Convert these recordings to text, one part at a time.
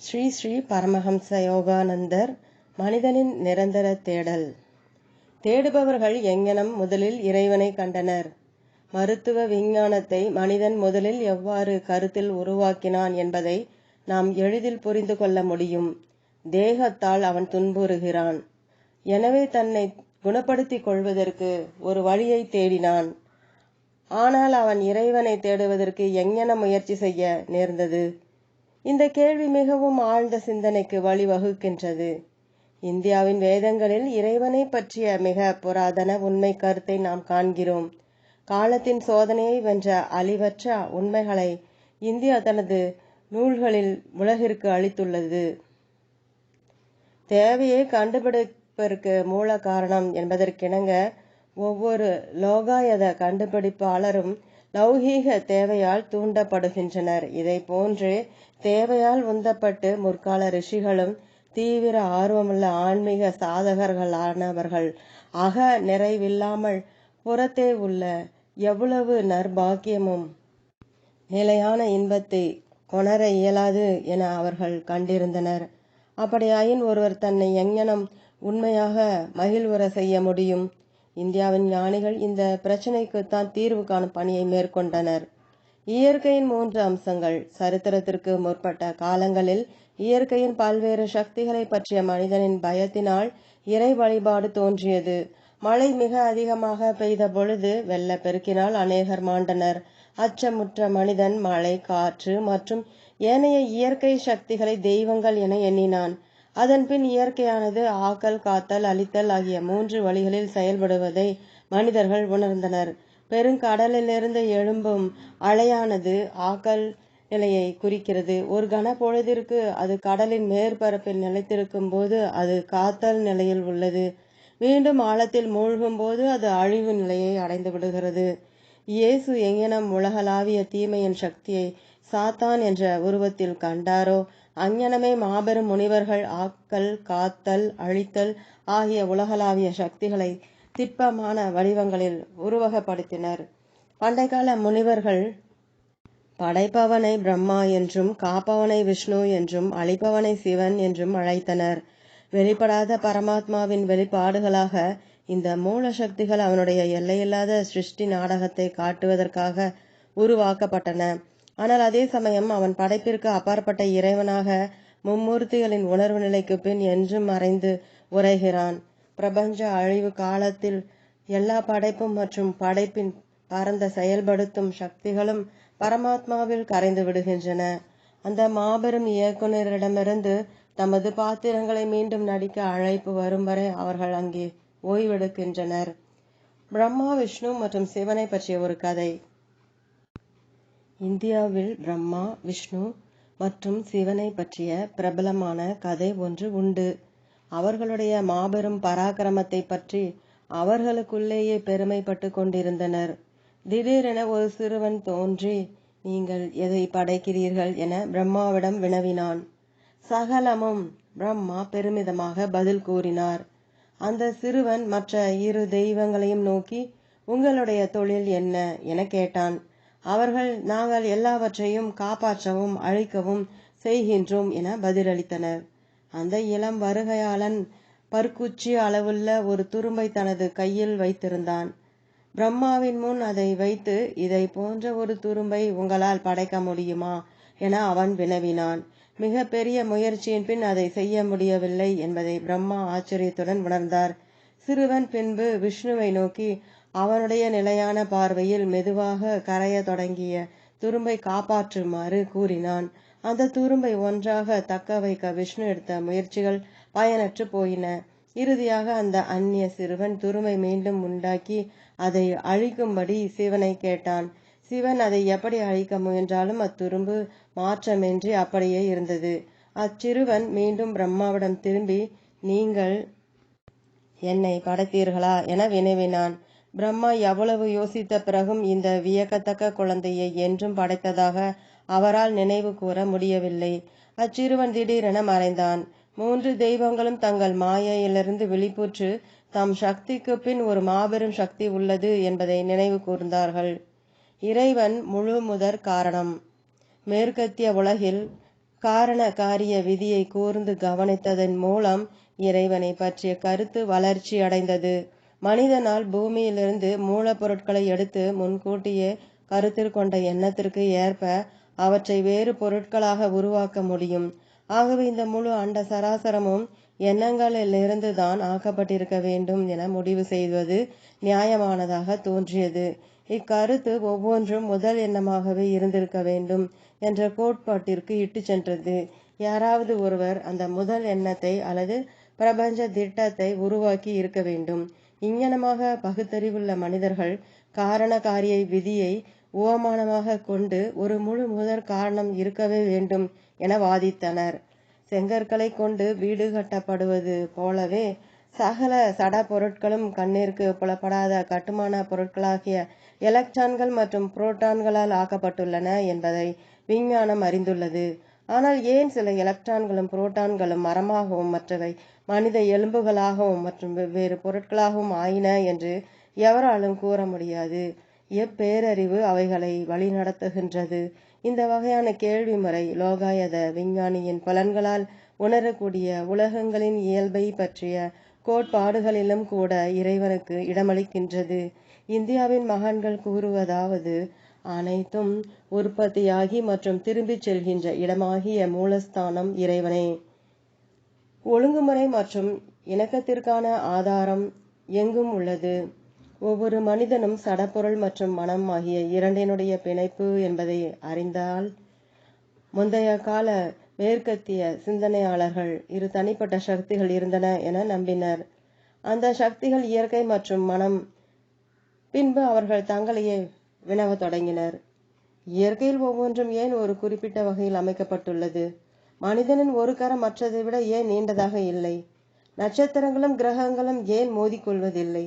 ஸ்ரீ ஸ்ரீ பரமஹம்ச யோகானந்தர் மனிதனின் நிரந்தர தேடல். தேடுபவர்கள் எங்கனம் முதலில் இறைவனை கண்டனர். மருத்துவ விஞ்ஞானத்தை மனிதன் முதலில் எவ்வாறு கருத்தில் உருவாக்கினான் என்பதை நாம் எளிதில் புரிந்து கொள்ள முடியும். தேகத்தால் அவன் துன்புறுகிறான். எனவே தன்னை குணப்படுத்திக் கொள்வதற்கு ஒரு வழியை தேடினான். ஆனால் அவன் இறைவனை தேடுவதற்கு எங்கென முயற்சி செய்ய நேர்ந்தது? இந்த கேள்வி மிகவும் ஆழ்ந்த சிந்தனைக்கு வழிவகுக்கின்றது. இந்தியாவின் வேதங்களில் இறைவனை பற்றிய மிக புராதன உண்மை கருத்தை நாம் காண்கிறோம். காலத்தின் சோதனையை வென்ற அழிவற்ற உண்மைகளை இந்தியா தனது நூல்களில் உலகிற்கு அளித்துள்ளது. தேவையை கண்டுபிடிப்பதற்கு மூல காரணம் என்பதற்கிணங்க ஒவ்வொரு லோகாயத கண்டுபிடிப்பாளரும் லௌகீக தேவையால் தூண்டப்படுகின்றனர். இதை போன்று தேவையால் உந்தப்பட்டு முற்கால ரிஷிகளும் தீவிர ஆர்வமுள்ள ஆன்மீக சாதகர்களானவர்கள். அக நிறைவில்லாமல் புறத்தே உள்ள எவ்வளவு நற்பாக்கியமும் நிலையான இன்பத்தை கொணர இயலாது என அவர்கள் கண்டிருந்தனர். அப்படியாயின் ஒருவர் தன்னை எங்ஙனம் உண்மையாக மகிழ்வுற செய்ய முடியும். இந்தியாவின் ஞானிகள் இந்த பிரச்சனைக்குத்தான் தீர்வு காணும் பணியை மேற்கொண்டனர். இயற்கையின் மூன்று அம்சங்கள். சரித்திரத்திற்கு முற்பட்ட காலங்களில் இயற்கையின் பல்வேறு சக்திகளை பற்றிய மனிதனின் பயத்தினால் இறை வழிபாடு தோன்றியது. மழை மிக அதிகமாக பெய்த பொழுது வெள்ள பெருக்கினால் அநேகர் மாண்டனர். அச்சமுற்ற மனிதன் மழை காற்று மற்றும் ஏனைய இயற்கை சக்திகளை தெய்வங்கள் என எண்ணினான். அதன்பின் இயற்கையானது ஆக்கல் காத்தல் அழித்தல் ஆகிய மூன்று வழிகளில் செயல்படுவதை மனிதர்கள் உணர்ந்தனர். பெருங்கடலிலிருந்து எழும்பும் அலையானது ஆக்கல் நிலையை குறிக்கிறது. ஒரு கனப்பொழுதிற்கு அது கடலின் மேற்பரப்பில் நிலைத்திருக்கும் போது அது காத்தல் நிலையில் உள்ளது. மீண்டும் ஆழத்தில் மூழ்கும் போது அது அழிவு நிலையை அடைந்து விடுகிறது. இயேசு எங்கெனம் உலகளாவிய தீமையின் சக்தியை சாத்தான் என்ற உருவத்தில் கண்டாரோ? அங்ஙனமே மாபெரும் முனிவர்கள் ஆக்கல் காத்தல் அழித்தல் ஆகிய உலகளாவிய சக்திகளை திட்பமான வடிவங்களில் உருவகப்படுத்தினர். பண்டைக்கால முனிவர்கள் படைப்பவனை பிரம்மா என்றும் காப்பவனை விஷ்ணு என்றும் அழிப்பவனை சிவன் என்றும் அழைத்தனர். வெளிப்படாத பரமாத்மாவின் வெளிப்பாடுகளாக இந்த மூல சக்திகள் அவனுடைய எல்லையில்லாத சிருஷ்டி நாடகத்தை காட்டுவதற்காக உருவாக்கப்பட்டன. ஆனால் அதே சமயம் அவன் படைப்பிற்கு அப்பாற்பட்ட இறைவனாக மும்மூர்த்திகளின் உணர்வு நிலைக்கு பின் என்றும் மறைந்து உரைகிறான். பிரபஞ்ச அழிவு காலத்தில் எல்லா படைப்பும் மற்றும் படைப்பின் பரந்த செயல்படுத்தும் சக்திகளும் பரமாத்மாவில் கரைந்து விடுகின்றன. அந்த மாபெரும் இயக்குநரிடமிருந்து தமது பாத்திரங்களை மீண்டும் நடிக்க அழைப்பு வரும் வரை அவர்கள் அங்கே ஓய்வெடுக்கின்றனர். பிரம்மா விஷ்ணு மற்றும் சிவனை பற்றிய ஒரு கதை. இந்தியாவில் பிரம்மா விஷ்ணு மற்றும் சிவனை பற்றிய பிரபலமான கதை ஒன்று உண்டு. அவர்களுடைய மாபெரும் பராக்கிரமத்தை பற்றி அவர்களுக்குள்ளேயே பெருமைப்பட்டு கொண்டிருந்தனர். திடீரென ஒரு சிறுவன் தோன்றி நீங்கள் எதை படைக்கிறீர்கள் என பிரம்மாவிடம் வினவினான். சகலமும் பிரம்மா பெருமிதமாக பதில் கூறினார். அந்த சிறுவன் மற்ற இரு தெய்வங்களையும் நோக்கி உங்களுடைய தொழில் என்ன? என கேட்டான். அவர்கள் நாங்கள் எல்லாவற்றையும் காப்பாற்றவும் அழிக்கவும் செய்கின்றோம் என பதிலளித்தனர். அந்த இளம் வருகையாளன் பற்குச்சி அளவுள்ள ஒரு துரும்பை தனது கையில் வைத்திருந்தான். பிரம்மாவின் முன் அதை வைத்து இதை போன்ற ஒரு துரும்பை உங்களால் படைக்க முடியுமா? என அவன் வினவினான். மிக பெரிய முயற்சியின் பின் அதை செய்ய முடியவில்லை என்பதை பிரம்மா ஆச்சரியத்துடன் உணர்ந்தார். சிறுவன் பின்பு விஷ்ணுவை நோக்கி அவனுடைய நிலையான பார்வையில் மெதுவாக கரைய தொடங்கிய துரும்பை காப்பாற்றுமாறு கூறினான். அந்த துரும்பை ஒன்றாக தக்க வைக்க விஷ்ணு எடுத்த முயற்சிகள் பயனற்று போயின. இறுதியாக அந்த அந்நிய சிறுவன் துருமை மீண்டும் உண்டாக்கி அதை அழிக்கும்படி சிவனை கேட்டான். சிவன் அதை எப்படி அழிக்க முயன்றாலும் அத்துரும்பு மாற்றமின்றி அப்படியே இருந்தது. அச்சிறுவன் மீண்டும் பிரம்மாவிடம் திரும்பி நீங்கள் என்னை படைத்தீர்களா? என வினவினான். பிரம்மா எவ்வளவு யோசித்த பிறகும் இந்த வியக்கத்தக்க குழந்தையை என்றும் படைத்ததாக அவரால் நினைவு கூற முடியவில்லை. அச்சிறுவன் திடீரென மறைந்தான். மூன்று தெய்வங்களும் தங்கள் மாயையிலிருந்து விழிப்புற்று தம் சக்திக்கு பின் ஒரு மாபெரும் சக்தி உள்ளது என்பதை நினைவு கூர்ந்தார்கள். இறைவன் முழு முதற் காரணம். மேற்கத்திய உலகில் காரண காரிய விதியை கூர்ந்து கவனித்ததன் மூலம் இறைவனை பற்றிய கருத்து வளர்ச்சி அடைந்தது. மனிதனால் பூமியிலிருந்து மூலப்பொருட்களை எடுத்து முன்கூட்டியே கருத்தில் கொண்ட எண்ணத்திற்கு ஏற்ப அவற்றை வேறு பொருட்களாக உருவாக்க முடியும். ஆகவே இந்த முழு அண்ட சராசரமும் எண்ணங்களிலிருந்து தான் ஆக்கப்பட்டிருக்க வேண்டும் என முடிவு செய்வது நியாயமானதாக தோன்றியது. இக்கருத்து ஒவ்வொன்றும் முதல் எண்ணமாகவே இருந்திருக்க வேண்டும் என்ற கோட்பாட்டிற்கு இட்டு சென்றது. யாராவது ஒருவர் அந்த முதல் எண்ணத்தை அல்லது பிரபஞ்ச திட்டத்தை உருவாக்கி இருக்க வேண்டும். இங்ஙனமாக பகுத்தறிவுள்ள மனிதர்கள் காரண காரிய விதியை உவமானமாக கொண்டு ஒரு முழு முதற் காரணம் இருக்கவே வேண்டும் என வாதித்தனர். செங்கற்களை கொண்டு வீடு கட்டப்படுவது போலவே சகல சட பொருட்களும் கண்ணிற்கு புலப்படாத கட்டுமான பொருட்களாகிய எலக்ட்ரான்கள் மற்றும் புரோட்டான்களால் ஆக்கப்பட்டுள்ளன என்பதை விஞ்ஞானம் அறிந்துள்ளது. ஆனால் ஏன் சில எலக்ட்ரான்களும் புரோட்டான்களும் மரமாகவும் மற்றவை மனித எலும்புகளாகவும் மற்றும் வெவ்வேறு பொருட்களாகவும் ஆயின என்று எவராலும் கூற முடியாது. எப்பேரறிவு அவைகளை வழிநடத்துகின்றது. இந்த வகையான கேள்வி முறை லோகாயத விஞ்ஞானியின் பலன்களால் உணரக்கூடிய உலகங்களின் இயல்பை பற்றிய கோட்பாடுகளிலும் கூட இறைவனுக்கு இடமளிக்கின்றது. இந்தியாவின் மகான்கள் கூறுவதாவது அனைத்தும் உற்பத்தியாகி மற்றும் திரும்பிச் செல்கின்ற இடமாகிய மூலஸ்தானம் இறைவனே. ஒழுங்குமுறை மற்றும் இணக்கத்திற்கான ஆதாரம் எங்கும் உள்ளது? ஒவ்வொரு மனிதனும் சடப்பொருள் மற்றும் மனம் ஆகிய இரண்டினுடைய பிணைப்பு என்பதை அறிந்தால் முந்தைய கால மேற்கத்திய சிந்தனையாளர்கள் இரு தனிப்பட்ட சக்திகள் இருந்தன என நம்பினர். அந்த சக்திகள் இயற்கை மற்றும் மனம். பின்பு அவர்கள் தங்களையே வினவத் தொடங்கினர். இயற்கையில் ஒவ்வொன்றும் ஏன் ஒரு குறிப்பிட்ட வகையில் அமைக்கப்பட்டுள்ளது? மனிதனின் ஒரு கரம் மற்றதை விட ஏன் நீண்டதாக இல்லை? நட்சத்திரங்களும் கிரகங்களும் ஏன் மோதிக்கொள்வதில்லை?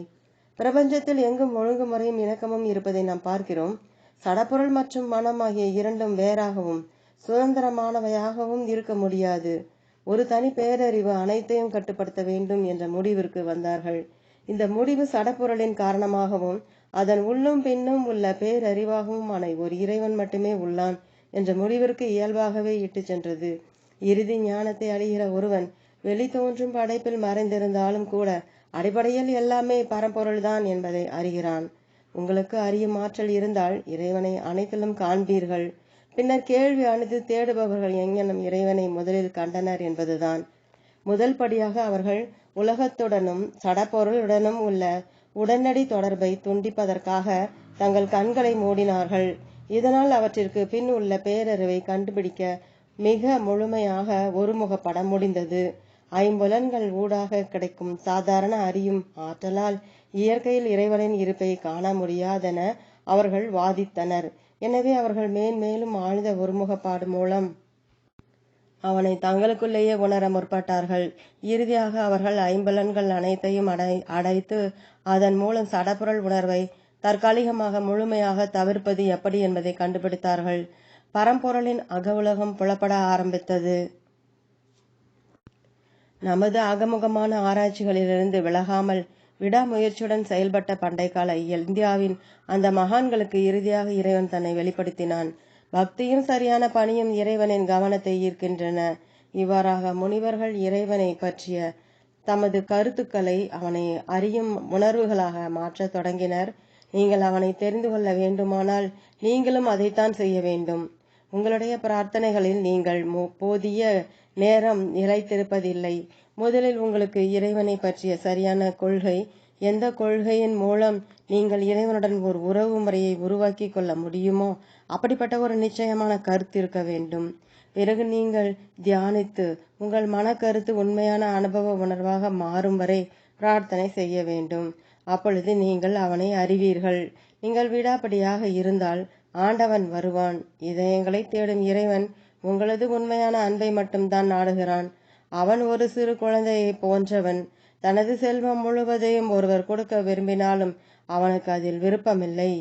பிரபஞ்சத்தில் எங்கும் ஒழுங்குமுறையும் இணக்கமும் இருப்பதை நாம் பார்க்கிறோம். சடப்பொருள் மற்றும் மனம் ஆகிய இரண்டும் வேறாகவும் சுதந்திரமானவையாகவும் இருக்க முடியாது. ஒரு தனி பேரறிவு அனைத்தையும் கட்டுப்படுத்த வேண்டும் என்ற முடிவிற்கு வந்தார்கள். இந்த முடிவு சடப்பொருளின் காரணமாகவும் அதன் உள்ளும் பின்னும் உள்ள பேரறிவாகவும் ஆன ஒரு இறைவன் மட்டுமே உள்ளான் என்ற முடிவிற்கு இயல்பாகவே இட்டு சென்றது. இறுதி ஞானத்தை அடைகிற ஒருவன் வெளி தோன்றும் படைப்பில் மறைந்திருந்தாலும் கூட அடிப்படையில் எல்லாமே பரம்பொருள்தான் என்பதை அறிகிறான். உங்களுக்கு அறியும் ஆற்றல் இருந்தால் இறைவனை அனைத்திலும் காண்பீர்கள். பின்னர் கேள்வி அணிந்து தேடுபவர்கள் எங்கெனும் இறைவனை முதலில் கண்டனர் என்பதுதான். முதல் படியாக அவர்கள் உலகத்துடனும் சடப்பொருளுடனும் உள்ள உடனடி தொடர்பை துண்டிப்பதற்காக தங்கள் கண்களை மூடினார்கள். இதனால் அவற்றிற்கு பின் உள்ள பேரறிவை கண்டுபிடிக்க மிக முழுமையாக ஒருமுகப்பட முடிந்தது. ஐம்புலன்கள் ஊடாக கிடைக்கும் சாதாரண அறியும் ஆற்றலால் இயற்கையில் இறைவனின் இருப்பை காண முடியாதென அவர்கள் வாதித்தனர். எனவே அவர்கள் மேன்மேலும் ஆழ்ந்த ஒருமுகப்பாடு மூலம் அவனை தங்களுக்குள்ளேயே உணர முற்பட்டார்கள். இறுதியாக அவர்கள் ஐம்பலன்கள் அனைத்தையும் அடை அடைத்து அதன் மூலம் சடப்புரல் உணர்வை தற்காலிகமாக முழுமையாக தவிர்ப்பது எப்படி என்பதை கண்டுபிடித்தார்கள். பரம்பொருளின் அகவுலகம் புலப்பட ஆரம்பித்தது. நமது அகமுகமான ஆராய்ச்சிகளிலிருந்து விலகாமல் விடாமுயற்சியுடன் செயல்பட்ட பண்டைக்கால இந்தியாவின் அந்த மகான்களுக்கு இறுதியாக இறைவன் தன்னை வெளிப்படுத்தினான். பக்தியும் சரியான பணியும் இறைவனின் கவனத்தை ஈர்க்கின்றன. இவ்வாறாக முனிவர்கள் இறைவனை பற்றிய தமது கருத்துக்களை அவனை அறியும் உணர்வுகளாக மாற்றத் தொடங்கினர். நீங்கள் அவனை தெரிந்து கொள்ள வேண்டுமானால் நீங்களும் அதைத்தான் செய்ய வேண்டும். உங்களுடைய பிரார்த்தனைகளில் நீங்கள் போதிய நேரம் நிலைத்திருப்பதில்லை. முதலில் உங்களுக்கு இறைவனை பற்றிய சரியான கொள்கை எந்த கொள்கையின் மூலம் நீங்கள் இறைவனுடன் ஒரு உறவு முறையை உருவாக்கி கொள்ள முடியுமோ அப்படிப்பட்ட ஒரு நிச்சயமான கருத்து இருக்க வேண்டும். பிறகு நீங்கள் தியானித்து உங்கள் மன கருத்து உண்மையான அனுபவ உணர்வாக மாறும் வரை பிரார்த்தனை செய்ய வேண்டும். அப்பொழுது நீங்கள் அவனை அறிவீர்கள். நீங்கள் விடாப்படியாக இருந்தால் ஆண்டவன் வருவான். இதயங்களை தேடும் இறைவன் உங்களது உண்மையான அன்பை மட்டும்தான் நாடுகிறான். அவன் ஒரு சிறு குழந்தையை போன்றவன். தனது செல்வம் முழுவதையும் ஒருவர் கொடுக்க விரும்பினாலும் அவனுக்கு அதில் விருப்பமில்லை.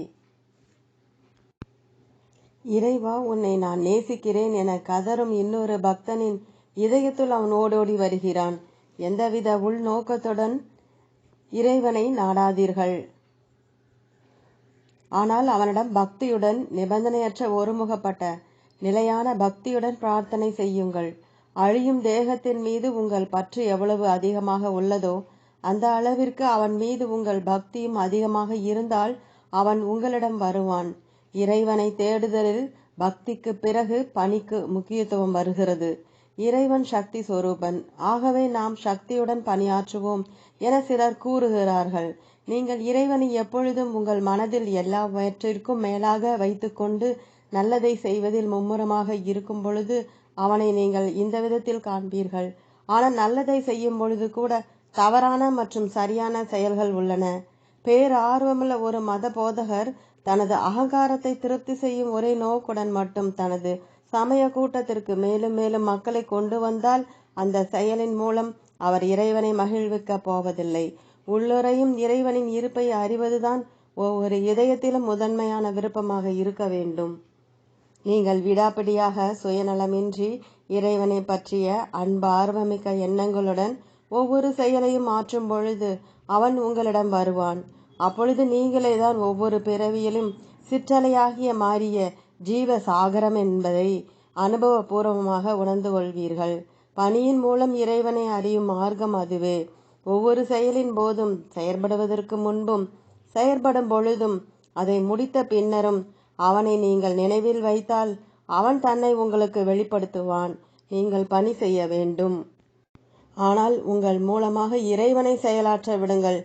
இறைவா உன்னை நான் நேசிக்கிறேன் என கதறும் இன்னொரு பக்தனின் இதயத்துள் அவன் ஓடோடி வருகிறான். எந்தவித உள்நோக்கத்துடன் இறைவனை நாடாதீர்கள். ஆனால் அவனிடம் பக்தியுடன் நிபந்தனையற்ற ஒருமுகப்பட்ட நிலையான பக்தியுடன் பிரார்த்தனை செய்யுங்கள். அழியும் தேகத்தின் மீது உங்கள் பற்று எவ்வளவு அதிகமாக உள்ளதோ அந்த அளவிற்கு அவன் மீது உங்கள் பக்தியும் அதிகமாக இருந்தால் அவன் உங்களிடம் வருவான். இறைவனை தேடுதலில் பக்திக்கு பிறகு பணிக்கு முக்கியத்துவம் வருகிறது. இறைவன் சக்தி சொரூபன். ஆகவே நாம் சக்தியுடன் பணியாற்றுவோம் என சிலர் கூறுகிறார்கள். நீங்கள் இறைவனை எப்பொழுதும் உங்கள் மனதில் எல்லாவற்றிற்கும் மேலாக வைத்துக்கொண்டு நல்லதை செய்வதில் மும்முரமாக இருக்கும் பொழுது அவனை நீங்கள் இந்த விதத்தில் காண்பீர்கள். ஆனால் நல்லதை செய்யும் பொழுது கூட தவறான மற்றும் சரியான செயல்கள் உள்ளன. பேர் ஆர்வமுள்ள ஒரு மத போதகர் தனது அகங்காரத்தை திருப்தி செய்யும் ஒரே நோக்குடன் மட்டும் தனது சமய கூட்டத்திற்கு மேலும் மேலும் மக்களை கொண்டு வந்தால் அந்த செயலின் மூலம் அவர் இறைவனை மகிழ்விக்க போவதில்லை. உள்ளுரையும் இறைவனின் இருப்பை அறிவதுதான் ஒவ்வொரு இதயத்திலும் முதன்மையான விருப்பமாக இருக்க வேண்டும். நீங்கள் விடாப்பிடியாக சுயநலமின்றி இறைவனை பற்றிய அன்பு ஆர்வமிக்க எண்ணங்களுடன் ஒவ்வொரு செயலையும் மாற்றும் பொழுது அவன் உங்களிடம் வருவான். அப்பொழுது நீங்களே தான் ஒவ்வொரு பிறவியிலும் சிற்றலையாகிய மாறிய ஜீவ சாகரம் என்பதை அனுபவபூர்வமாக உணர்ந்து கொள்வீர்கள். பணியின் மூலம் இறைவனை அறியும் மார்க்கம் அதுவே. ஒவ்வொரு செயலின் போதும் செயற்படுவதற்கு முன்பும் செயற்படும் பொழுதும் அதை முடித்த பின்னரும் அவனை நீங்கள் நினைவில் வைத்தால் அவன் தன்னை உங்களுக்கு வெளிப்படுத்துவான். நீங்கள் பணி செய்ய வேண்டும். ஆனால் உங்கள் மூலமாக இறைவனை செயலாற்ற விடுங்கள்.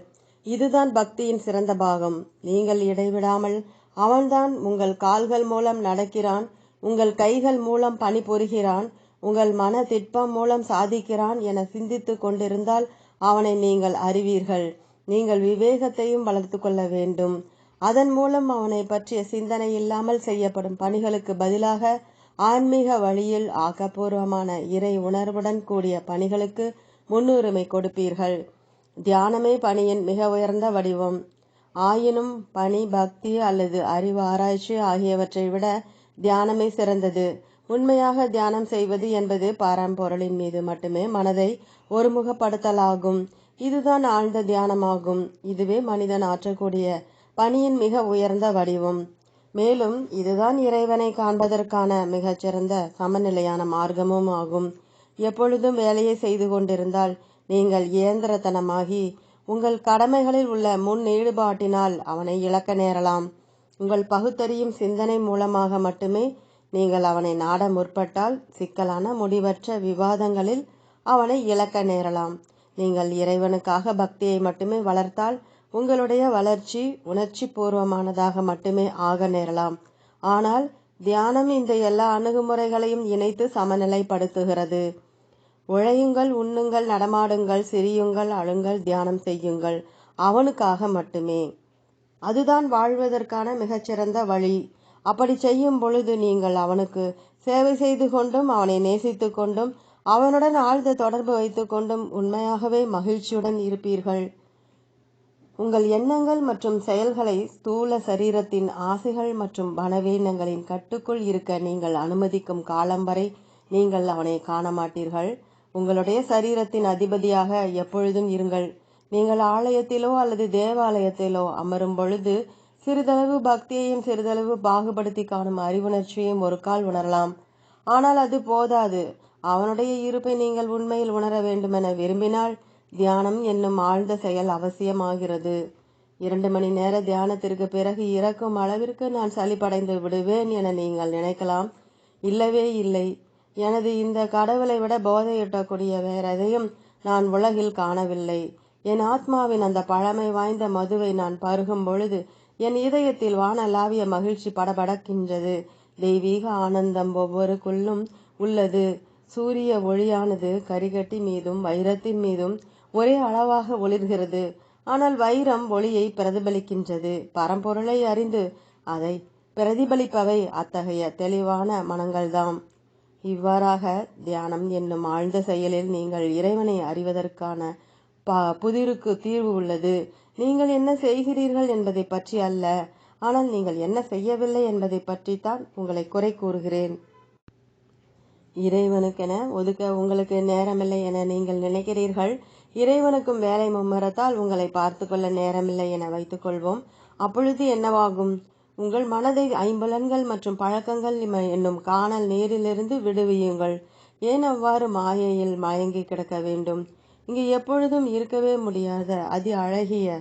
இதுதான் பக்தியின் சிறந்த பாகம். நீங்கள் இடைவிடாமல் அவன்தான் உங்கள் கால்கள் மூலம் நடக்கிறான் உங்கள் கைகள் மூலம் பணிபுரிகிறான் உங்கள் மன திட்பம் மூலம் சாதிக்கிறான் என சிந்தித்து கொண்டிருந்தால் அவனை நீங்கள் அறிவீர்கள். நீங்கள் விவேகத்தையும் வளர்த்து கொள்ள வேண்டும். அதன் மூலம் அவனை பற்றிய சிந்தனை இல்லாமல் செய்யப்படும் பணிகளுக்கு பதிலாக ஆன்மீக வழியில் ஆக்கப்பூர்வமான இறை உணர்வுடன் கூடிய பணிகளுக்கு முன்னுரிமை கொடுப்பீர்கள். தியானமே பணியின் மிக உயர்ந்த வடிவம். ஆயினும் பணி பக்தி அல்லது அறிவு ஆராய்ச்சி ஆகியவற்றை விட தியானமே சிறந்தது. உண்மையாக தியானம் செய்வது என்பது பாரம்பொருளின் மீது மட்டுமே மனதை ஒருமுகப்படுத்தலாகும். இதுதான் ஆழ்ந்த தியானமாகும். இதுவே மனிதன் ஆற்றக்கூடிய பணியின் மிக உயர்ந்த வடிவம். மேலும் இதுதான் இறைவனை காண்பதற்கான மிகச்சிறந்த சமநிலையான மார்க்கமும் ஆகும். எப்பொழுதும் வேலையை செய்து கொண்டிருந்தால் நீங்கள் இயந்திரத்தனமாகி உங்கள் கடமைகளில் உள்ள முன் ஈடுபாட்டினால் அவனை இழக்க நேரலாம். உங்கள் பகுத்தறியும் சிந்தனை மூலமாக மட்டுமே நீங்கள் அவனை நாட முற்பட்டால் சிக்கலான முடிவற்ற விவாதங்களில் அவனை இழக்க நேரலாம். நீங்கள் இறைவனுக்காக பக்தியை மட்டுமே வளர்த்தால் உங்களுடைய வளர்ச்சி உணர்ச்சி பூர்வமானதாக மட்டுமே ஆக நேரலாம். ஆனால் தியானம் இந்த எல்லா அணுகுமுறைகளையும் இணைத்து சமநிலைப்படுத்துகிறது. உழையுங்கள் உண்ணுங்கள் நடமாடுங்கள் சிரியுங்கள் அழுங்கள் தியானம் செய்யுங்கள். அவனுக்காக மட்டுமே. அதுதான் வாழ்வதற்கான மிகச்சிறந்த வழி. அப்படி செய்யும் பொழுது நீங்கள் அவனுக்கு சேவை செய்து கொண்டும் அவனை நேசித்து கொண்டும் அவனுடன் ஆழ்ந்த தொடர்பு வைத்து கொண்டும் உண்மையாகவே மகிழ்ச்சியுடன் இருப்பீர்கள். உங்கள் எண்ணங்கள் மற்றும் செயல்களை ஸ்தூல சரீரத்தின் ஆசைகள் மற்றும் பலவீனங்களின் கட்டுக்குள் இருக்க நீங்கள் அனுமதிக்கும் காலம் வரை நீங்கள் அவனை காண மாட்டீர்கள் உங்களுடைய சரீரத்தின் அதிபதியாக எப்பொழுதும் இருங்கள். நீங்கள் ஆலயத்திலோ அல்லது தேவாலயத்திலோ அமரும் பொழுது சிறிதளவு பக்தியையும் சிறிதளவு பாகுபடுத்தி காணும் அறிவுணர்ச்சியையும் ஒரு கால் உணரலாம். ஆனால் அது போதாது. அவனுடைய இருப்பை நீங்கள் உண்மையில் உணர வேண்டுமென விரும்பினால் தியானம் என்னும் ஆழ்ந்த செயல் அவசியமாகிறது. இரண்டு மணி நேர தியானத்திற்கு பிறகு இறக்கும் அளவிற்கு நான் சளிப்படைந்து விடுவேன் என நீங்கள் நினைக்கலாம். இல்லவே இல்லை. எனது இந்த கடவுளை விட போதையிட்டக்கூடிய வேற எதையும் நான் உலகில் காணவில்லை. என் ஆத்மாவின் அந்த பழமை வாய்ந்த மதுவை நான் பருகும் பொழுது என் இதயத்தில் வானலாவிய மகிழ்ச்சி படபடக்கின்றது. தெய்வீக ஆனந்தம் ஒவ்வொருக்குள்ளும் உள்ளது. சூரிய ஒளியானது கரிகட்டி மீதும் வைரத்தின் மீதும் ஒரே அளவாக ஒளிர்கிறது. ஆனால் வைரம் ஒளியை பிரதிபலிக்கின்றது. பரம்பொருளை அறிந்து அதை பிரதிபலிப்பவை அத்தகைய தெளிவான மனங்கள்தாம். இவ்வாறாக தியானம் என்னும் ஆழ்ந்த செயலில் நீங்கள் இறைவனை அறிவதற்கான ப புதிருக்கு தீர்வு உள்ளது. நீங்கள் என்ன செய்கிறீர்கள் என்பதை பற்றி அல்ல. ஆனால் நீங்கள் என்ன செய்யவில்லை என்பதை பற்றித்தான் உங்களை குறை கூறுகிறேன். இறைவனுக்கென ஒதுக்க உங்களுக்கு நேரமில்லை என நீங்கள் நினைக்கிறீர்கள். இறைவனுக்கும் வேலை மும்மரத்தால் உங்களை பார்த்து கொள்ள நேரமில்லை என வைத்துக்கொள்வோம். அப்பொழுது என்னவாகும்? உங்கள் மனதை ஐம்புலன்கள் மற்றும் பழக்கங்கள் என்னும் காணல் நீரிலிருந்து விடுவியுங்கள். ஏன் அவ்வாறு மாயையில் மயங்கி கிடக்க வேண்டும்? இங்கு எப்பொழுதும் இருக்கவே முடியாத அதி அழகிய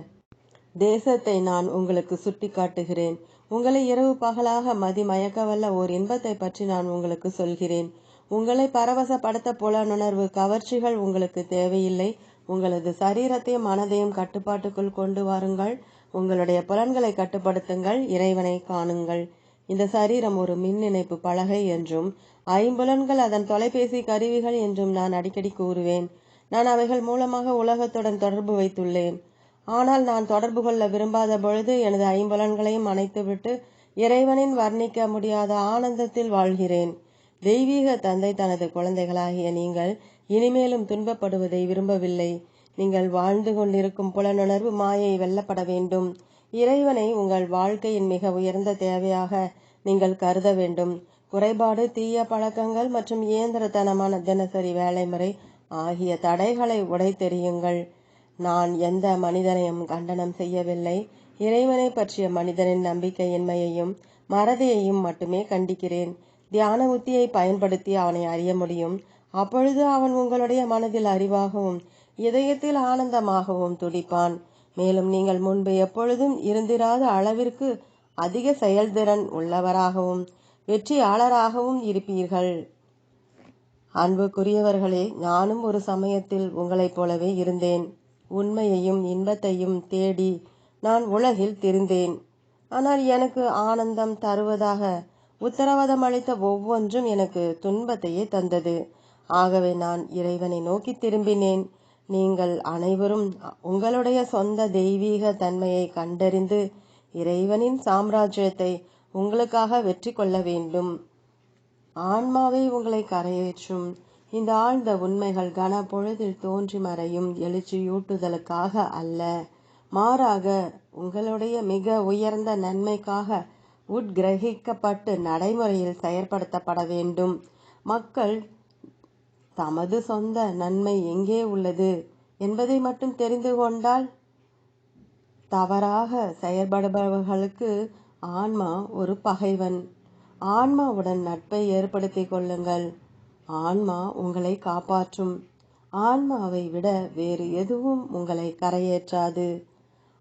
தேசத்தை நான் உங்களுக்கு சுட்டி காட்டுகிறேன் உங்களை இரவு பகலாக மதி மயக்கவல்ல ஓர் இன்பத்தை பற்றி நான் உங்களுக்கு சொல்கிறேன். உங்களை பரவசப்படுத்த புலனுணர்வு கவர்ச்சிகள் உங்களுக்கு தேவையில்லை. உங்களது சரீரத்தையும் மனதையும் கட்டுப்பாட்டுக்குள் கொண்டு வாருங்கள். உங்களுடைய புலன்களை கட்டுப்படுத்துங்கள். இறைவனை காணுங்கள். இந்த சரீரம் ஒரு மின் இணைப்பு பலகை என்றும் ஐம்புலன்கள் அதன் தொலைபேசி கருவிகள் என்றும் நான் அடிக்கடி கூறுவேன். நான் அவைகள் மூலமாக உலகத்துடன் தொடர்பு வைத்துள்ளேன். ஆனால் நான் தொடர்பு கொள்ள விரும்பாத பொழுது எனது ஐம்புலன்களையும் அணைத்துவிட்டு இறைவனின் வர்ணிக்க முடியாத ஆனந்தத்தில் வாழ்கிறேன். தெய்வீக தந்தை தனது குழந்தைகளாகிய நீங்கள் இனிமேலும் துன்பப்படுவதை விரும்பவில்லை. நீங்கள் வாழ்ந்து கொண்டிருக்கும் புலனுணர்வு மாயை வெல்லப்பட வேண்டும். இறைவனை உங்கள் வாழ்க்கையின் மிக உயர்ந்த தேவையாக நீங்கள் கருத வேண்டும். குறைபாடு தீய பழக்கங்கள் மற்றும் இயந்திரத்தனமான தினசரி வேலைமுறை ஆகிய தடைகளை உடைத்தெறியுங்கள். நான் எந்த மனிதனையும் கண்டனம் செய்யவில்லை. இறைவனை பற்றிய மனிதனின் நம்பிக்கையின்மையையும் மறதியையும் மட்டுமே கண்டிக்கிறேன். தியான உத்தியை பயன்படுத்தி அவனை அறிய முடியும். அப்பொழுது அவன் உங்களுடைய மனதில் அறிவாகவும் இதயத்தில் ஆனந்தமாகவும் துடிப்பான். மேலும் நீங்கள் முன்பு எப்பொழுதும் இருந்திராத அளவிற்கு அதிக செயல்திறன் உள்ளவராகவும் வெற்றியாளராகவும் இருப்பீர்கள். அன்புக்குரியவர்களே நானும் ஒரு சமயத்தில் உங்களைப் போலவே இருந்தேன். உண்மையையும் இன்பத்தையும் தேடி நான் உலகில் திரிந்தேன். ஆனால் எனக்கு ஆனந்தம் தருவதாக உத்தரவாதம் அளித்த ஒவ்வொன்றும் எனக்கு துன்பத்தையே தந்தது. ஆகவே நான் இறைவனை நோக்கி திரும்பினேன். நீங்கள் அனைவரும் உங்களுடைய சொந்த தெய்வீக தன்மையை கண்டறிந்து இறைவனின் சாம்ராஜ்யத்தை உங்களுக்காக வெற்றி கொள்ள வேண்டும். ஆன்மாவை உங்களை கரையேற்றும். இந்த ஆழ்ந்த உண்மைகள் கன பொழுதில் தோன்றி மறையும் எழுச்சியூட்டுதலுக்காக அல்ல. மாறாக உங்களுடைய மிக உயர்ந்த நன்மைக்காக உட்கிரகிக்கப்பட்டு நடைமுறையில் செயற்படுத்தப்பட வேண்டும். மக்கள் தமது சொந்த நன்மை எங்கே உள்ளது என்பதை மட்டும் தெரிந்து கொண்டால் தவறாக செயல்படுபவர்களுக்கு ஆன்மா ஒரு பகைவன். ஆன்மாவுடன் நட்பை ஏற்படுத்திக் கொள்ளுங்கள். ஆன்மா உங்களை காப்பாற்றும். ஆன்மாவை விட வேறு எதுவும் உங்களை கரையேற்றாது.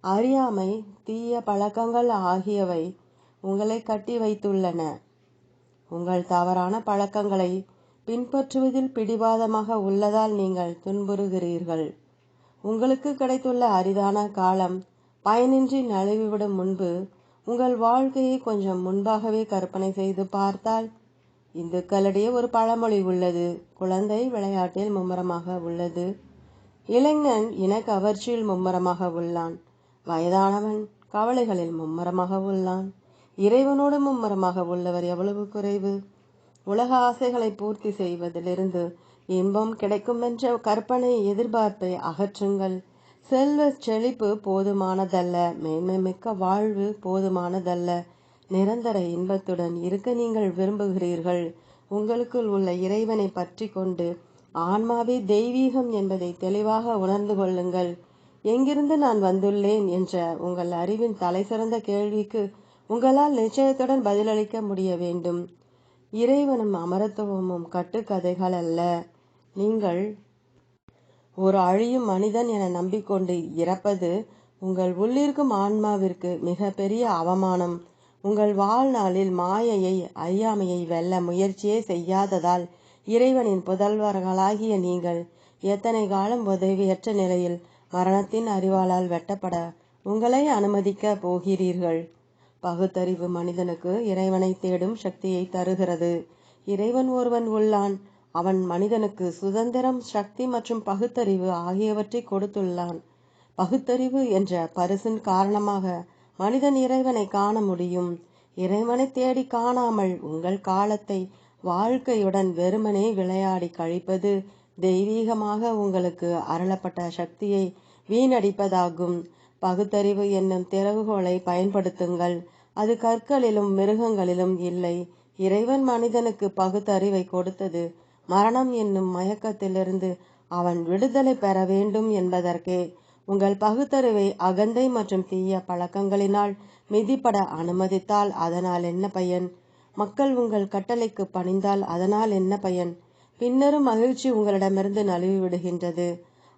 அறியாமை தீய பழக்கங்கள் ஆகியவை உங்களை கட்டி வைத்துள்ளன. உங்கள் தவறான பழக்கங்களை பின்பற்றுவதில் பிடிவாதமாக உள்ளதால் நீங்கள் துன்புறுகிறீர்கள். உங்களுக்கு கிடைத்துள்ள அரிதான காலம் பயனின்றி நழுவிவிடும் முன்பு உங்கள் வாழ்க்கையை கொஞ்சம் முன்பாகவே கற்பனை செய்து பார்த்தால் இந்துக்களிடையே ஒரு பழமொழி உள்ளது. குழந்தை விளையாட்டில் மும்முரமாக உள்ளது. இளைஞன் இன கவர்ச்சியில் மும்முரமாக உள்ளான். வயதானவன் கவலைகளில் மும்முரமாக உள்ளான். இறைவனோடு மும்முரமாக உள்ளவர் எவ்வளவு குறைவு? உலக ஆசைகளை பூர்த்தி செய்வதிலிருந்து இன்பம் கிடைக்கும் என்ற கற்பனை எதிர்பார்ப்பை அகற்றுங்கள். செல்வ செழிப்பு போதுமானதல்ல மேன்மை மிக்க வாழ்வு போதுமானதல்ல. நிரந்தர இன்பத்துடன் இருக்க நீங்கள் விரும்புகிறீர்கள். உங்களுக்குள் உள்ள இறைவனை பற்றி கொண்டு ஆன்மாவே தெய்வீகம் என்பதை தெளிவாக உணர்ந்து கொள்ளுங்கள். எங்கிருந்து நான் வந்துள்ளேன்? என்ற உங்கள் அறிவின் தலை சிறந்த கேள்விக்கு உங்களால் நிச்சயத்துடன் பதிலளிக்க முடிய வேண்டும். இறைவனும் அமரத்துவமும் கட்டுக்கதைகள் அல்ல. நீங்கள் ஒரு அழியும் மனிதன் என நம்பிக்கொண்டு இறப்பது உங்கள் உள்ளிருக்கும் ஆன்மாவிற்கு மிக பெரிய அவமானம். உங்கள் வாழ்நாளில் மாயையை அறியாமையை வெல்ல முயற்சியே செய்யாததால் இறைவனின் புதல்வர்களாகிய நீங்கள் எத்தனை காலம் உதவியற்ற நிலையில் மரணத்தின் அறிவாளால் வெட்டப்பட உங்களை அனுமதிக்க போகிறீர்கள்? பகுத்தறிவு மனிதனுக்கு இறைவனை தேடும் சக்தியை தருகிறது. இறைவன் ஒருவன் உள்ளான். அவன் மனிதனுக்கு சுதந்திரம் சக்தி மற்றும் பகுத்தறிவு ஆகியவற்றை கொடுத்துள்ளான். பகுத்தறிவு என்ற பரிசின் காரணமாக மனிதன் இறைவனை காண முடியும். இறைவனை தேடி காணாமல் உங்கள் காலத்தை வாழ்க்கையுடன் வெறுமனே விளையாடி கழிப்பது தெய்வீகமாக உங்களுக்கு அருளப்பட்ட சக்தியை வீணடிப்பதாகும். பகுத்தறிவு என்னும் திறவுகோலை பயன்படுத்துங்கள். அது கற்களிலும் மிருகங்களிலும் இல்லை. இறைவன் மனிதனுக்கு பகுத்தறிவை கொடுத்தது மரணம் என்னும் மயக்கத்திலிருந்து அவன் விடுதலை பெற வேண்டும் என்பதற்கே. உங்கள் பகுத்தறிவை அகந்தை மற்றும் தீய பழக்கங்களினால் மிதிப்பட அனுமதித்தால் அதனால் என்ன பயன்? மக்கள் உங்கள் கட்டளைக்கு பணிந்தால் அதனால் என்ன பயன்? பின்னரும் மகிழ்ச்சி உங்களிடமிருந்து நழுவி விடுகின்றது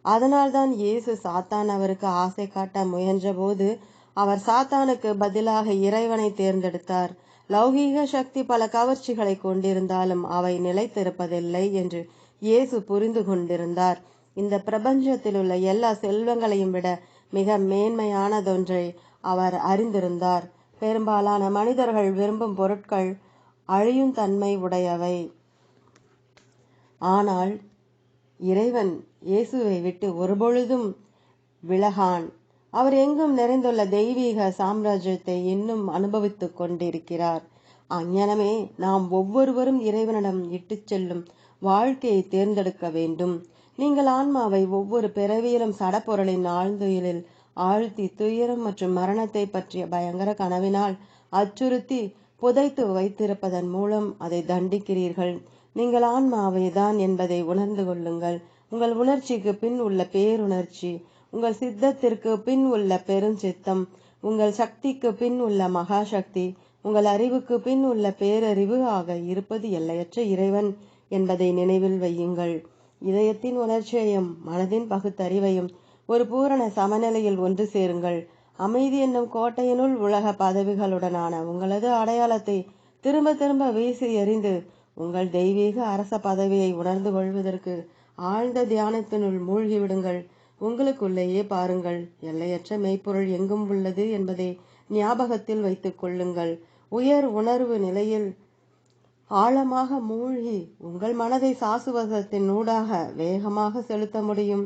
அதனால்தான் இயேசு சாத்தான் அவருக்கு ஆசை காட்ட முயன்றபோது அவர் சாத்தானுக்கு பதிலாக இறைவனை தேர்ந்தெடுத்தார். லௌகீக சக்தி பல கவர்ச்சிகளை கொண்டிருந்தாலும் அவை நிலைத்திருப்பதில்லை என்று இயேசு புரிந்து கொண்டிருந்தார். இந்த பிரபஞ்சத்தில் உள்ள எல்லா செல்வங்களையும் விட மிக மேன்மையானதொன்றை அவர் அறிந்திருந்தார். பெரும்பாலான மனிதர்கள் விரும்பும் பொருட்கள் அழியும் தன்மை உடையவை. ஆனால் இறைவன் இயேசுவை விட்டு ஒருபொழுதும் விலகான். அவர் எங்கும் நிறைந்துள்ள தெய்வீக சாம்ராஜ்யத்தை இன்னும் அனுபவித்துக் கொண்டிருக்கிறார். அஞ்ஞனமே நாம் ஒவ்வொருவரும் இறைவனிடம் இட்டுச் செல்லும் வாழ்க்கையை தேர்ந்தெடுக்க வேண்டும். நீங்கள் ஆன்மாவை ஒவ்வொரு பிறவியிலும் சடப்பொருளின் ஆழ்ந்துயிலில் ஆழ்த்தி துயரம் மற்றும் மரணத்தை பற்றிய பயங்கர கனவினால் அச்சுறுத்தி புதைத்து வைத்திருப்பதன் மூலம் அதை தண்டிக்கிறீர்கள். நீங்கள் ஆன்மாவை தான் என்பதை உணர்ந்து கொள்ளுங்கள். உங்கள் உணர்ச்சிக்கு பின் உள்ள பேருணர்ச்சி உங்கள் சித்தத்திற்கு பின் உள்ள பெருஞ்சித்தம் உங்கள் சக்திக்கு பின் உள்ள மகாசக்தி உங்கள் அறிவுக்கு பின் உள்ள பேரறிவு ஆக இருப்பது எல்லையற்ற இறைவன் என்பதை நினைவில் வையுங்கள். இதயத்தின் உணர்ச்சியையும் மனதின் பகுத்தறிவையும் ஒரு பூரண சமநிலையில் ஒன்று சேருங்கள். அமைதி என்னும் கோட்டையினுள் உலக பதவிகளுடனான உங்களது அடையாளத்தை திரும்ப திரும்ப வீசி எறிந்து உங்கள் தெய்வீக அரச பதவியை உணர்ந்து கொள்வதற்கு ஆழ்ந்த தியானத்தினுள் மூழ்கிவிடுங்கள். உங்களுக்குள்ளேயே பாருங்கள். எல்லையற்ற மெய்ப்பொருள் எங்கும் உள்ளது என்பதை ஞாபகத்தில் வைத்துக் கொள்ளுங்கள். உயர் உணர்வு நிலையில் ஆழமாக மூழ்கி உங்கள் மனதை சாசுவதத்தின் ஊடாக வேகமாக செலுத்த முடியும்.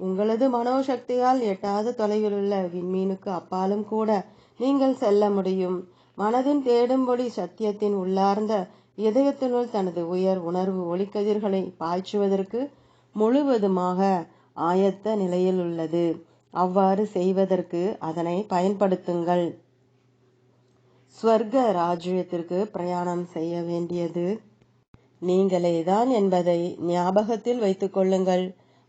உங்களது மனோசக்தியால் எட்டாத தொலைவிலுள்ள விண்மீனுக்கு அப்பாலும் கூட நீங்கள் செல்ல முடியும். மனதின் தேடும்பொடி சத்தியத்தின் உள்ளார்ந்த இதயத்தினுள் தனது உயர் உணர்வு ஒளிக்கதிர்களை பாய்ச்சுவதற்கு முழுவதுமாக ஆயத்த நிலையில் உள்ளது. அவ்வாறு செய்வதற்கு அதனை பயன்படுத்துங்கள். ஸ்வர்க ராஜ்யத்திற்கு பிரயாணம் செய்ய வேண்டியது. நீங்களேதான் என்பதை ஞாபகத்தில் வைத்துக் கொள்ளுங்கள்.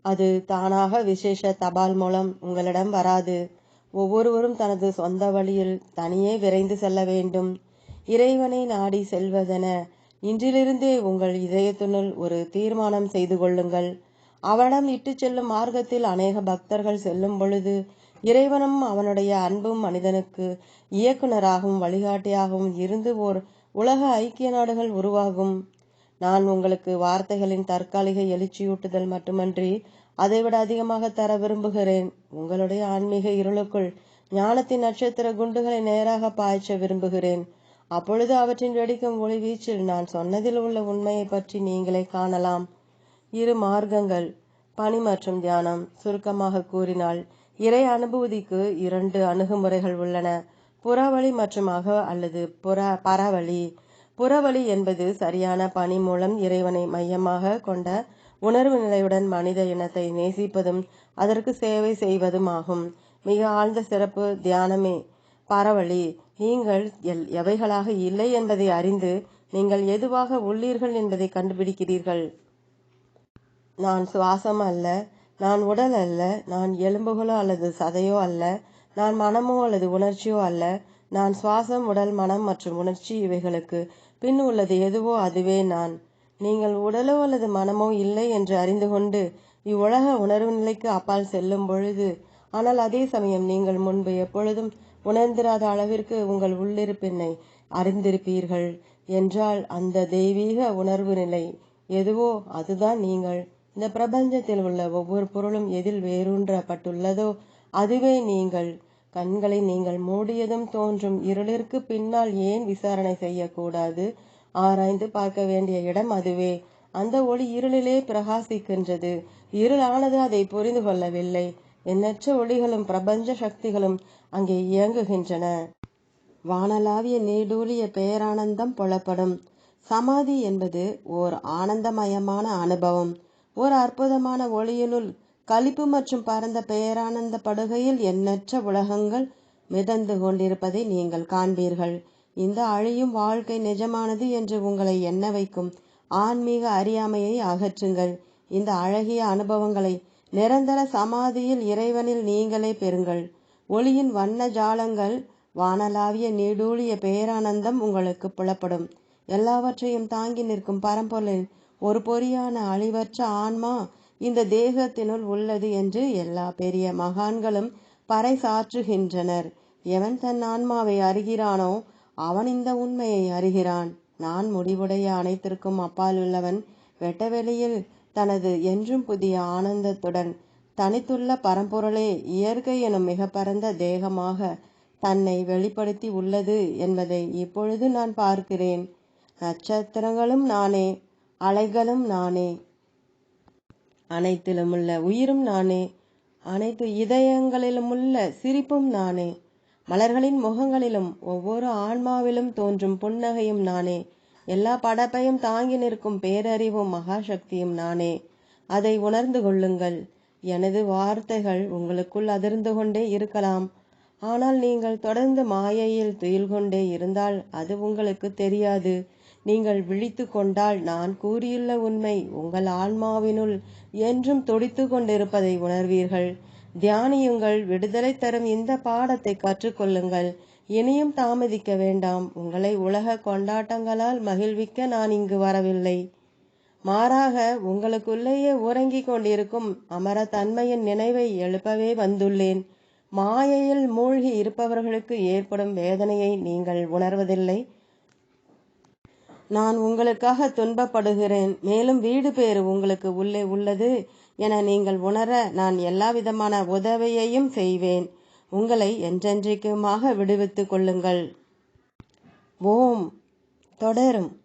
அது தானாக விசேஷ தபால் மூலம் உங்களிடம் வராது. ஒவ்வொருவரும் தனது சொந்த வழியில் தனியே விரைந்து செல்ல வேண்டும். இறைவனை நாடி செல்வதென இன்றிலிருந்தே உங்கள் இதயத்தினுள் ஒரு தீர்மானம் செய்து கொள்ளுங்கள். அவனிடம் இட்டு செல்லும் மார்க்கத்தில் அநேக பக்தர்கள் செல்லும் பொழுது இறைவனும் அவனுடைய அன்பும் மனிதனுக்கு இயக்குனராகவும் வழிகாட்டியாகவும் இருந்து ஓர் உலக ஐக்கிய நாடுகள் உருவாகும். நான் உங்களுக்கு வார்த்தைகளின் தற்காலிக எழுச்சியூட்டுதல் மட்டுமன்றி அதைவிட அதிகமாக தர விரும்புகிறேன். உங்களுடைய ஆன்மீக இருளுக்குள் ஞானத்தின் நட்சத்திர குண்டுகளை நேராக பாய்ச்ச விரும்புகிறேன். அப்பொழுது அவற்றின் வெடிக்கும் ஒளி வீச்சில் நான் சொன்னதில் உள்ள உண்மையை பற்றி நீங்களே காணலாம். இரு மார்க்கங்கள். பணி மற்றும் தியானம். சுருக்கமாக கூறினால் இறை அனுபூதிக்கு இரண்டு அணுகுமுறைகள் உள்ளன. புறவழி மற்றும் அக அல்லது புற பரவழி. புறவழி என்பது சரியான பணி மூலம் இறைவனை மையமாக கொண்ட உணர்வு நிலையுடன் மனித இனத்தை நேசிப்பதும் அதற்கு சேவை செய்வதும் ஆகும். மிக ஆழ்ந்த சிறப்பு தியானமே. பரவழி. நீங்கள் எல் எவைகளாக இல்லை என்பதை அறிந்து நீங்கள் எதுவாக உள்ளீர்கள் என்பதை கண்டுபிடிக்கிறீர்கள். நான் சுவாசம் அல்ல நான் உடல் அல்ல நான் எலும்புகளோ அல்லது சதையோ அல்ல நான் மனமோ அல்லது உணர்ச்சியோ அல்ல நான் சுவாசம் உடல் மனம் மற்றும் உணர்ச்சி இவைகளுக்கு பின் உள்ளது எதுவோ அதுவே நான். நீங்கள் உடலோ அல்லது மனமோ இல்லை என்று அறிந்து கொண்டு இவ்வுலக உணர்வு நிலைக்கு அப்பால் செல்லும் பொழுது ஆனால் அதே சமயம் நீங்கள் முன்பு எப்பொழுதும் உணர்ந்திராத அளவிற்கு உங்கள் உள்ளிருப்பினை அறிந்திருப்பீர்கள் என்றால் அந்த தெய்வீக உணர்வு நிலை எதுவோ அதுதான் நீங்கள். இந்த பிரபஞ்சத்தில் உள்ள ஒவ்வொரு பொருளும் எதில் வேரூன்றப்பட்டுள்ளதோ அதுவே நீங்கள். கண்களை நீங்கள் மூடியதும் தோன்றும் இருளிற்கு பின்னால் ஏன் விசாரணை செய்யக்கூடாது? ஆராய்ந்து பார்க்க வேண்டிய இடம் அதுவே. அந்த ஒளி இருளிலே பிரகாசிக்கின்றது. இருளானது அதை புரிந்து கொள்ளவில்லை. எண்ணற்ற ஒளிகளும் பிரபஞ்ச சக்திகளும் அங்கே இயங்குகின்றன. வானலாவிய நீடூழிய பேரானந்தம் புலப்படும். சமாதி என்பது ஓர் ஆனந்தமயமான அனுபவம். ஓர் அற்புதமான ஒளியினுள் களிப்பு மற்றும் பரந்த பேரானந்த படுகையில் எண்ணற்ற உலகங்கள் மிதந்து கொண்டிருப்பதை நீங்கள் காண்பீர்கள். இந்த அழியும் வாழ்க்கை நிஜமானது என்று உங்களை எண்ண வைக்கும் ஆன்மீக அறியாமையை அகற்றுங்கள். இந்த அழகிய அனுபவங்களை நிரந்தர சமாதியில் இறைவனில் நீங்களே பெறுங்கள். ஒளியின் வண்ண ஜாலங்கள் வானலாவிய நீடூழிய பேரானந்தம் உங்களுக்கு புலப்படும். எல்லாவற்றையும் தாங்கி நிற்கும் பரம்பொருளின் ஒரு பொறியான அழிவற்ற ஆன்மா இந்த தேகத்தினுள் உள்ளது என்று எல்லா பெரிய மகான்களும் பறைசாற்றுகின்றனர். எவன் தன் ஆன்மாவை அறிகிறானோ அவன் இந்த உண்மையை அறிகிறான். நான் முடிவுடைய அனைத்திற்கும் அப்பால் உள்ளவன் வெட்டவெளியில் தனது என்றும் புதிய ஆனந்தத்துடன் தனித்துள்ள பரம்பொருளே இயற்கை எனும் மிக பரந்த தேகமாக தன்னை வெளிப்படுத்தி உள்ளது என்பதை இப்பொழுது நான் பார்க்கிறேன். நட்சத்திரங்களும் நானே அலைகளும் நானே. அனைத்திலுமுள்ள உயிரும் நானே. அனைத்து இதயங்களிலுமுள்ள சிரிப்பும் நானே. மலர்களின் முகங்களிலும் ஒவ்வொரு ஆன்மாவிலும் தோன்றும் புன்னகையும் நானே. எல்லா படப்பையும் தாங்கி நிற்கும் பேரறிவும் மகாசக்தியும் நானே. அதை உணர்ந்து கொள்ளுங்கள். எனது வார்த்தைகள் உங்களுக்குள் அதிர்ந்து கொண்டே இருக்கலாம். ஆனால் நீங்கள் தொடர்ந்து மாயையில் துயில் கொண்டே இருந்தால் அது உங்களுக்கு தெரியாது. நீங்கள் விழித்து கொண்டால் நான் கூறியுள்ள உண்மை உங்கள் ஆன்மாவினுள் என்றும் துடித்து கொண்டிருப்பதை உணர்வீர்கள். தியானியுங்கள் விடுதலை தரும் இந்த பாடத்தை கற்றுக்கொள்ளுங்கள். இனியும் தாமதிக்க வேண்டாம். உங்களை உலக கொண்டாட்டங்களால் மகிழ்விக்க நான் இங்கு வரவில்லை. மாறாக உங்களுக்குள்ளேயே உறங்கிக் கொண்டிருக்கும் அமர தன்மையின் நினைவை எழுப்பவே வந்துள்ளேன். மாயையில் மூழ்கி இருப்பவர்களுக்கு ஏற்படும் வேதனையை நீங்கள் உணர்வதில்லை. நான் உங்களுக்காக துன்பப்படுகிறேன் மேலும் வீடு பேறு உங்களுக்கு உள்ளே உள்ளது என நீங்கள் உணர நான் எல்லா விதமான உதவியையும் செய்வேன். உங்களை என்றென்றைக்குமாக விடுவித்துக் கொள்ளுங்கள். ஓம். தொடரும்.